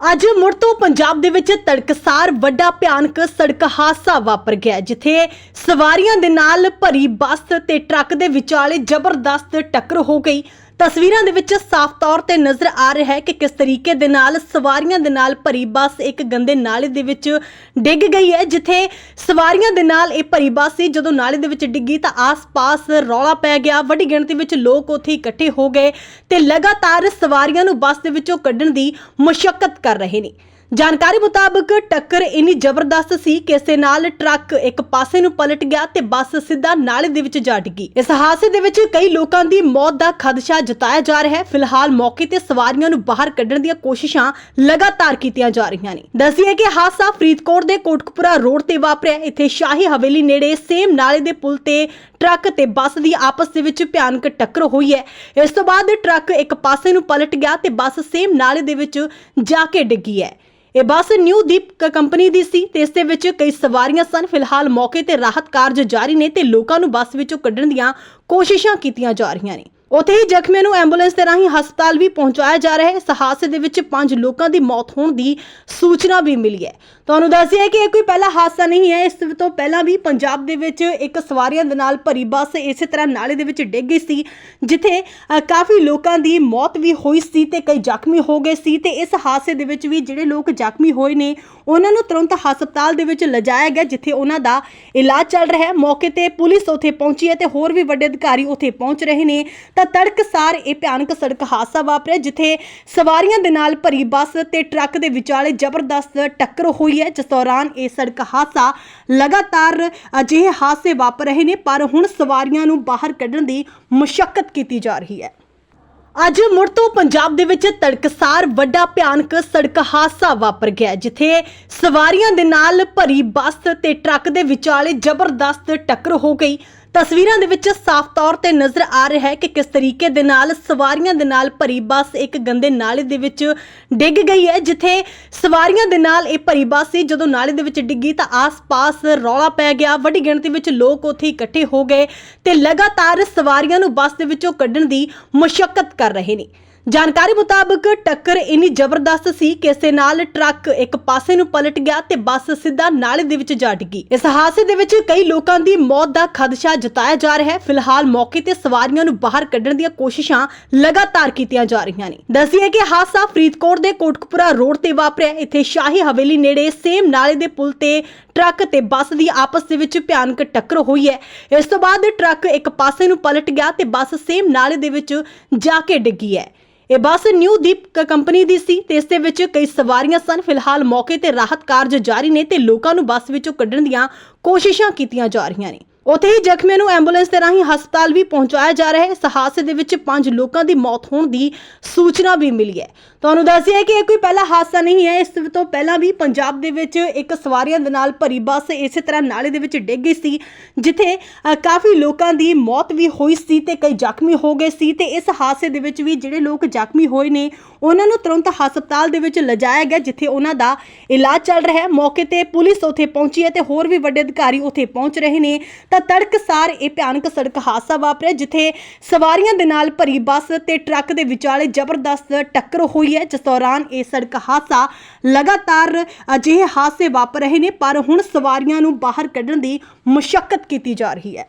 ਅੱਜ ਮੁੜ ਤੋਂ ਪੰਜਾਬ ਦੇ ਵਿੱਚ ਤੜਕਸਾਰ ਵੱਡਾ ਭਿਆਨਕ ਸੜਕ ਹਾਦਸਾ ਵਾਪਰ ਗਿਆ, ਜਿੱਥੇ ਸਵਾਰੀਆਂ ਦੇ ਨਾਲ ਭਰੀ ਬੱਸ ਤੇ ਟਰੱਕ ਦੇ ਵਿਚਾਲੇ ਜ਼ਬਰਦਸਤ ਟੱਕਰ ਹੋ ਗਈ। ਤਸਵੀਰਾਂ ਦੇ ਵਿੱਚ ਸਾਫ਼ ਤੌਰ ਤੇ ਨਜ਼ਰ ਆ ਰਿਹਾ ਹੈ ਕਿ ਕਿਸ ਤਰੀਕੇ ਦੇ ਨਾਲ, ਸਵਾਰੀਆਂ ਦੇ ਨਾਲ ਭਰੀ ਬੱਸ ਇੱਕ ਗੰਦੇ ਨਾਲੇ ਦੇ ਵਿੱਚ ਡਿੱਗ ਗਈ ਹੈ, ਜਿੱਥੇ ਸਵਾਰੀਆਂ ਦੇ ਨਾਲ ਇਹ ਭਰੀ ਬੱਸ ਸੀ। ਜਦੋਂ ਨਾਲੇ ਦੇ ਵਿੱਚ ਡਿੱਗੀ ਤਾਂ ਆਸ-ਪਾਸ ਰੌਲਾ ਪੈ ਗਿਆ। ਵੱਡੀ ਗਿਣਤੀ ਵਿੱਚ ਲੋਕ ਉੱਥੇ ਇਕੱਠੇ ਹੋ ਗਏ ਤੇ ਲਗਾਤਾਰ ਸਵਾਰੀਆਂ ਨੂੰ ਬੱਸ ਦੇ ਵਿੱਚੋਂ ਕੱਢਣ ਦੀ ਮੁਸ਼ਕਲ ਕਰ ਰਹੇ ਨੇ। ਜਾਣਕਾਰੀ ਮੁਤਾਬਕ ਟੱਕਰ ਇੰਨੀ ਜ਼ਬਰਦਸਤ ਸੀ ਕਿ ਇਸੇ ਨਾਲ ਟਰੱਕ ਇੱਕ ਪਾਸੇ ਨੂੰ ਪਲਟ ਗਿਆ ਤੇ ਬੱਸ ਸਿੱਧਾ ਨਾਲੇ ਦੇ ਵਿੱਚ ਜਾ ਡਿੱਗੀ। ਇਸ ਹਾਦਸੇ ਦੇ ਵਿੱਚ ਕਈ ਲੋਕਾਂ ਦੀ ਮੌਤ ਦਾ ਖਦਸ਼ਾ ਜਤਾਇਆ ਜਾ ਰਿਹਾ ਹੈ। ਫਿਲਹਾਲ ਮੌਕੇ ਤੇ ਸਵਾਰੀਆਂ ਨੂੰ ਬਾਹਰ ਕੱਢਣ ਦੀਆਂ ਕੋਸ਼ਿਸ਼ਾਂ ਲਗਾਤਾਰ ਕੀਤੀਆਂ ਜਾ ਰਹੀਆਂ ਨੇ। ਦੱਸੀਏ ਕਿ ਹਾਦਸਾ ਫਰੀਦਕੋਟ ਦੇ ਕੋਟਕਪੁਰਾ ਰੋਡ ਤੇ ਵਾਪਰਿਆ। ਇੱਥੇ ਸ਼ਾਹੀ ਹਵੇਲੀ ਨੇੜੇ ਸੇਮ ਨਾਲੇ ਦੇ ਪੁਲ ਤੇ ਟਰੱਕ ਤੇ ਬੱਸ ਦੀ ਆਪਸ ਦੇ ਵਿੱਚ ਭਿਆਨਕ ਟੱਕਰ ਹੋਈ ਹੈ। ਇਸ ਤੋਂ ਬਾਅਦ ਟਰੱਕ ਇੱਕ ਪਾਸੇ ਨੂੰ ਪਲਟ ਗਿਆ ਤੇ ਬੱਸ ਸੇਮ ਨਾਲੇ ਦੇ ਵਿੱਚ ਜਾ ਕੇ ਡਿੱਗੀ ਹੈ। ਇਹ ਬੱਸ ਨਿਊ ਦੀਪ ਕੰਪਨੀ ਦੀ ਸੀ ਤੇ ਇਸ ਦੇ ਵਿੱਚ ਕਈ ਸਵਾਰੀਆਂ ਸਨ। ਫਿਲਹਾਲ ਮੌਕੇ ਤੇ ਰਾਹਤ ਕਾਰਜ ਜਾਰੀ ਨੇ ਤੇ ਲੋਕਾਂ ਨੂੰ ਬੱਸ ਵਿੱਚੋਂ ਕੱਢਣ ਦੀਆਂ ਕੋਸ਼ਿਸ਼ਾਂ ਕੀਤੀਆਂ ਜਾ ਰਹੀਆਂ ਨੇ। ਉੱਥੇ ਹੀ ਜ਼ਖਮੀਆਂ ਨੂੰ ਐਂਬੂਲੈਂਸ ਦੇ ਰਾਹੀਂ ਹਸਪਤਾਲ ਵੀ ਪਹੁੰਚਾਇਆ ਜਾ ਰਿਹਾ ਹੈ। ਇਸ ਹਾਦਸੇ ਦੇ ਵਿੱਚ ਪੰਜ ਲੋਕਾਂ ਦੀ ਮੌਤ ਹੋਣ ਦੀ ਸੂਚਨਾ ਵੀ ਮਿਲੀ ਹੈ। ਤੁਹਾਨੂੰ ਦੱਸਿਆ ਕਿ ਇਹ ਕੋਈ ਪਹਿਲਾ ਹਾਦਸਾ ਨਹੀਂ ਹੈ। ਇਸ ਤੋਂ ਪਹਿਲਾਂ ਵੀ ਪੰਜਾਬ ਦੇ ਵਿੱਚ ਇੱਕ ਸਵਾਰੀਆਂ ਦੇ ਨਾਲ ਭਰੀ ਬੱਸ ਇਸੇ ਤਰ੍ਹਾਂ ਨਾਲੇ ਦੇ ਵਿੱਚ ਡਿੱਗ ਗਈ ਸੀ, ਜਿੱਥੇ ਕਾਫੀ ਲੋਕਾਂ ਦੀ ਮੌਤ ਵੀ ਹੋਈ ਸੀ ਤੇ ਕਈ ਜ਼ਖਮੀ ਹੋ ਗਏ ਸੀ ਤੇ ਇਸ ਹਾਦਸੇ ਦੇ ਵਿੱਚ ਵੀ ਜਿਹੜੇ ਲੋਕ ਜ਼ਖਮੀ ਹੋਏ ਨੇ, ਉਹਨਾਂ ਨੂੰ ਤੁਰੰਤ ਹਸਪਤਾਲ ਦੇ ਵਿੱਚ ਲਿਜਾਇਆ ਗਿਆ, ਜਿੱਥੇ ਉਹਨਾਂ ਦਾ ਇਲਾਜ ਚੱਲ ਰਿਹਾ ਹੈ। ਮੌਕੇ ਤੇ ਪੁਲਿਸ ਉੱਥੇ ਪਹੁੰਚੀ ਹੈ ਤੇ ਹੋਰ ਵੀ ਵੱਡੇ ਅਧਿਕਾਰੀ ਉੱਥੇ ਪਹੁੰਚ ਰਹੇ ਨੇ। ਤਾਂ ਤੜਕਸਾਰ ਇਹ ਭਿਆਨਕ ਸੜਕ ਹਾਦਸਾ ਵਾਪਰਿਆ, ਜਿੱਥੇ ਸਵਾਰੀਆਂ ਦੇ ਨਾਲ ਭਰੀ ਬੱਸ ਤੇ ਟਰੱਕ ਦੇ ਵਿਚਾਲੇ ਜ਼ਬਰਦਸਤ ਟੱਕਰ ਹੋਈ ਹੈ, ਜਿਸ ਦੌਰਾਨ ਇਹ ਸੜਕ ਹਾਦਸਾ ਲਗਾਤਾਰ ਅਜਿਹੇ ਹਾਦਸੇ ਵਾਪਰ ਰਹੇ ਨੇ, ਪਰ ਹੁਣ ਸਵਾਰੀਆਂ ਨੂੰ ਬਾਹਰ ਕੱਢਣ ਦੀ ਮੁਸ਼ਕਲ ਕੀਤੀ ਜਾ ਰਹੀ ਹੈ। ਅੱਜ ਮੁੜ ਤੋਂ ਪੰਜਾਬ ਦੇ ਵਿੱਚ ਤੜਕਸਾਰ ਵੱਡਾ ਭਿਆਨਕ ਸੜਕ ਹਾਦਸਾ ਵਾਪਰ ਗਿਆ ਜਿੱਥੇ ਸਵਾਰੀਆਂ ਦੇ ਨਾਲ ਭਰੀ ਬੱਸ ਤੇ ਟਰੱਕ ਦੇ ਵਿਚਾਲੇ ਜ਼ਬਰਦਸਤ ਟੱਕਰ ਹੋ ਗਈ। ਤਸਵੀਰਾਂ ਦੇ ਵਿੱਚ ਸਾਫ਼ ਤੌਰ ਤੇ ਨਜ਼ਰ ਆ ਰਿਹਾ ਹੈ ਕਿ ਕਿਸ ਤਰੀਕੇ ਦੇ ਨਾਲ, ਸਵਾਰੀਆਂ ਦੇ ਨਾਲ ਭਰੀ ਬੱਸ ਇੱਕ ਗੰਦੇ ਨਾਲੇ ਦੇ ਵਿੱਚ ਡਿੱਗ ਗਈ ਹੈ, ਜਿੱਥੇ ਸਵਾਰੀਆਂ ਦੇ ਨਾਲ ਇਹ ਭਰੀ ਬੱਸ ਸੀ। ਜਦੋਂ ਨਾਲੇ ਦੇ ਵਿੱਚ ਡਿੱਗੀ ਤਾਂ ਆਸ-ਪਾਸ ਰੌਲਾ ਪੈ ਗਿਆ। ਵੱਡੀ ਗਿਣਤੀ ਵਿੱਚ ਲੋਕ ਉੱਥੇ ਇਕੱਠੇ ਹੋ ਗਏ ਤੇ ਲਗਾਤਾਰ ਸਵਾਰੀਆਂ ਨੂੰ ਬੱਸ ਦੇ ਵਿੱਚੋਂ ਕੱਢਣ ਦੀ ਮੁਸ਼ਕਲ ਕਰ ਰਹੇ ਨੇ। ਜਾਣਕਾਰੀ ਮੁਤਾਬਕ ਟੱਕਰ ਇੰਨੀ ਜ਼ਬਰਦਸਤ ਸੀ ਕਿ ਇਸੇ ਨਾਲ ਟਰੱਕ ਇੱਕ ਪਾਸੇ ਨੂੰ ਪਲਟ ਗਿਆ ਤੇ ਬੱਸ ਸਿੱਧਾ ਨਾਲੇ ਦੇ ਵਿੱਚ ਜਾ ਡਿੱਗੀ। ਇਸ ਹਾਦਸੇ ਦੇ ਵਿੱਚ ਕਈ ਲੋਕਾਂ ਦੀ ਮੌਤ ਦਾ ਖਦਸ਼ਾ ਜਤਾਇਆ ਜਾ ਰਿਹਾ ਹੈ। ਫਿਲਹਾਲ ਮੌਕੇ ਤੇ ਸਵਾਰੀਆਂ ਨੂੰ ਬਾਹਰ ਕੱਢਣ ਦੀਆਂ ਕੋਸ਼ਿਸ਼ਾਂ ਲਗਾਤਾਰ ਕੀਤੀਆਂ ਜਾ ਰਹੀਆਂ ਨੇ। ਦੱਸੀਏ ਕਿ ਹਾਦਸਾ ਫਰੀਦਕੋਟ ਦੇ ਕੋਟਕਪੁਰਾ ਰੋਡ ਤੇ ਵਾਪਰਿਆ। ਇੱਥੇ ਸ਼ਾਹੀ ਹਵੇਲੀ ਨੇੜੇ ਸੇਮ ਨਾਲੇ ਦੇ ਪੁਲ ਤੇ ਟਰੱਕ ਤੇ ਬੱਸ ਦੀ ਆਪਸ ਦੇ ਵਿੱਚ ਭਿਆਨਕ ਟੱਕਰ ਹੋਈ ਹੈ। ਇਸ ਤੋਂ ਬਾਅਦ ਟਰੱਕ ਇੱਕ ਪਾਸੇ ਨੂੰ ਪਲਟ ਗਿਆ ਤੇ ਬੱਸ ਸੇਮ ਨਾਲੇ ਦੇ ਵਿੱਚ ਜਾ ਕੇ ਡਿੱਗੀ ਹੈ। ਇਹ ਬੱਸ ਨਿਊ ਦੀਪ ਕ- ਕੰਪਨੀ ਦੀ ਸੀ ਤੇ ਇਸ ਦੇ ਵਿੱਚ ਕਈ ਸਵਾਰੀਆਂ ਸਨ। ਫਿਲਹਾਲ ਮੌਕੇ ਤੇ ਰਾਹਤ ਕਾਰਜ ਜਾਰੀ ਨੇ ਤੇ ਲੋਕਾਂ ਨੂੰ ਬੱਸ ਵਿੱਚੋਂ ਕੱਢਣ ਦੀਆਂ ਕੋਸ਼ਿਸ਼ਾਂ ਕੀਤੀਆਂ ਜਾ ਰਹੀਆਂ ਨੇ। ਉੱਥੇ ਹੀ ਜ਼ਖਮੀਆਂ ਨੂੰ ਐਂਬੂਲੈਂਸ ਦੇ ਰਾਹੀਂ ਹਸਪਤਾਲ ਵੀ ਪਹੁੰਚਾਇਆ ਜਾ ਰਿਹਾ ਹੈ। ਇਸ ਹਾਦਸੇ ਦੇ ਵਿੱਚ ਪੰਜ ਲੋਕਾਂ ਦੀ ਮੌਤ ਹੋਣ ਦੀ ਸੂਚਨਾ ਵੀ ਮਿਲੀ ਹੈ। ਤੁਹਾਨੂੰ ਦੱਸਿਆ ਕਿ ਇਹ ਕੋਈ ਪਹਿਲਾ ਹਾਦਸਾ ਨਹੀਂ ਹੈ। ਇਸ ਤੋਂ ਪਹਿਲਾਂ ਵੀ ਪੰਜਾਬ ਦੇ ਵਿੱਚ ਇੱਕ ਸਵਾਰੀਆਂ ਦੇ ਨਾਲ ਭਰੀ ਬੱਸ ਇਸੇ ਤਰ੍ਹਾਂ ਨਾਲੇ ਦੇ ਵਿੱਚ ਡਿੱਗ ਗਈ ਸੀ ਜਿੱਥੇ ਅ, ਕਾਫੀ ਲੋਕਾਂ ਦੀ ਮੌਤ ਵੀ ਹੋਈ ਸੀ ਤੇ ਕਈ ਜ਼ਖਮੀ ਹੋ ਗਏ ਸੀ ਤੇ ਇਸ ਹਾਦਸੇ ਦੇ ਵਿੱਚ ਵੀ ਜਿਹੜੇ ਲੋਕ ਜ਼ਖਮੀ ਹੋਏ ਨੇ ਉਹਨਾਂ ਨੂੰ ਤੁਰੰਤ ਹਸਪਤਾਲ ਦੇ ਵਿੱਚ ਲਿਜਾਇਆ ਗਿਆ ਜਿੱਥੇ ਉਹਨਾਂ ਦਾ ਇਲਾਜ ਚੱਲ ਰਿਹਾ ਹੈ। ਮੌਕੇ ਤੇ ਪੁਲਿਸ ਉੱਥੇ ਪਹੁੰਚੀ ਹੈ ਤੇ ਹੋਰ ਵੀ ਵੱਡੇ ਅਧਿਕਾਰੀ ਉੱਥੇ ਪਹੁੰਚ ਰਹੇ ਨੇ। ਤਾਂ ਤੜਕਸਾਰ ਇਹ ਭਿਆਨਕ ਸੜਕ ਹਾਦਸਾ ਵਾਪਰਿਆ, ਜਿੱਥੇ ਸਵਾਰੀਆਂ ਦੇ ਨਾਲ ਭਰੀ ਬੱਸ ਤੇ ਟਰੱਕ ਦੇ ਵਿਚਾਲੇ ਜ਼ਬਰਦਸਤ ਟੱਕਰ ਹੋਈ ਹੈ। ਜਿਸ ਦੌਰਾਨ ਇਹ ਸੜਕ ਹਾਦਸਾ ਲਗਾਤਾਰ ਅਜਿਹੇ ਹਾਦਸੇ ਵਾਪਰ ਰਹੇ ਨੇ, ਪਰ ਹੁਣ ਸਵਾਰੀਆਂ ਨੂੰ ਬਾਹਰ ਕੱਢਣ ਦੀ ਮੁਸ਼ਕਲ ਕੀਤੀ ਜਾ ਰਹੀ ਹੈ।